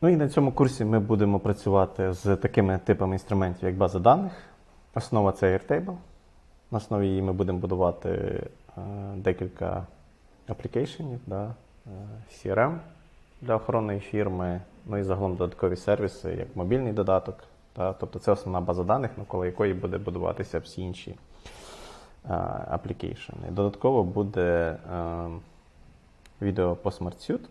Ну і на цьому курсі ми будемо працювати з такими типами інструментів, як база даних. Основа це Airtable. На основі її ми будемо будувати е, декілька аплікейшенів, да, е, CRM для охоронної фірми, ну і загалом додаткові сервіси, як мобільний додаток. Та, тобто це основна база даних, навколо якої буде будуватися всі інші е, аплікейшени. Додатково буде відео по SmartSuite,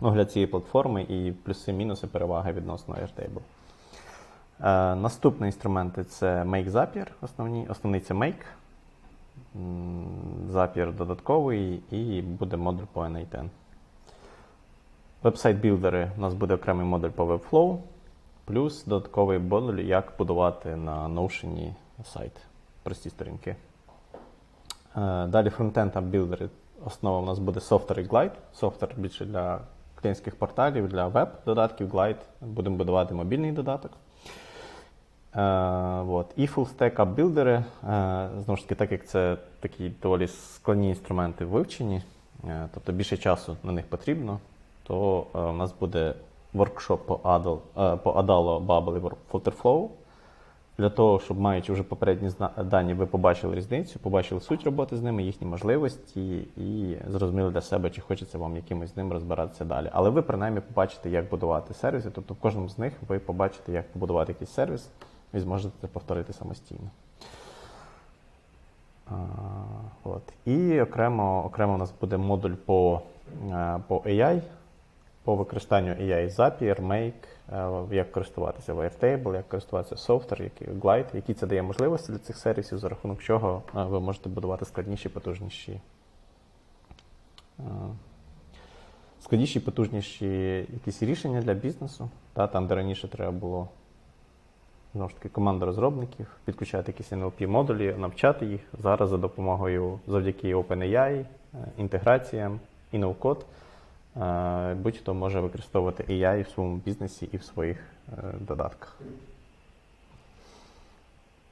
огляд цієї платформи і плюси-мінуси переваги відносно Airtable. Е, наступні інструменти це Make Zapier, основні, основний це Make. Zapier додатковий і буде модуль по NA10. Вебсайт-білдери у нас буде окремий модуль по Webflow, плюс додатковий модуль, як будувати на Notion сайт, прості сторінки. Е, Далі фронтенд білдери. Основа у нас буде Software і Glide. Software більше для клієнтських порталів, для веб-додатків, Glide. Будемо будувати мобільний додаток. Е, от. І full-stack app-білдери. Е, знову ж таки, так як це такі доволі складні інструменти вивчені, е, тобто більше часу на них потрібно, то е, у нас буде воркшоп по Adal, Adalo, Bubble і Filterflow. Для того, щоб маючи вже попередні дані, ви побачили різницю, побачили суть роботи з ними, їхні можливості і зрозуміли для себе, чи хочеться вам якимось з ним розбиратися далі. Але ви принаймні побачите, як будувати сервіси. Тобто в кожному з них ви побачите, як побудувати якийсь сервіс, і зможете це повторити самостійно. От. І окремо, окремо у нас буде модуль по, е, по AI, по використанню AI Zapier, Make, е, як користуватися Airtable, як користуватися софтвер, який Glide, які це дає можливості для цих сервісів, за рахунок чого е, ви можете будувати складніші, потужніші. е, Складніші, потужніші якісь рішення для бізнесу, та, там, де раніше треба було знову ж таки команда розробників, підключати якісь NLP модулі, навчати їх. Зараз за допомогою завдяки OpenAI, інтеграціям і ноу-код, будь-хто може використовувати AI в своєму бізнесі і в своїх е, додатках.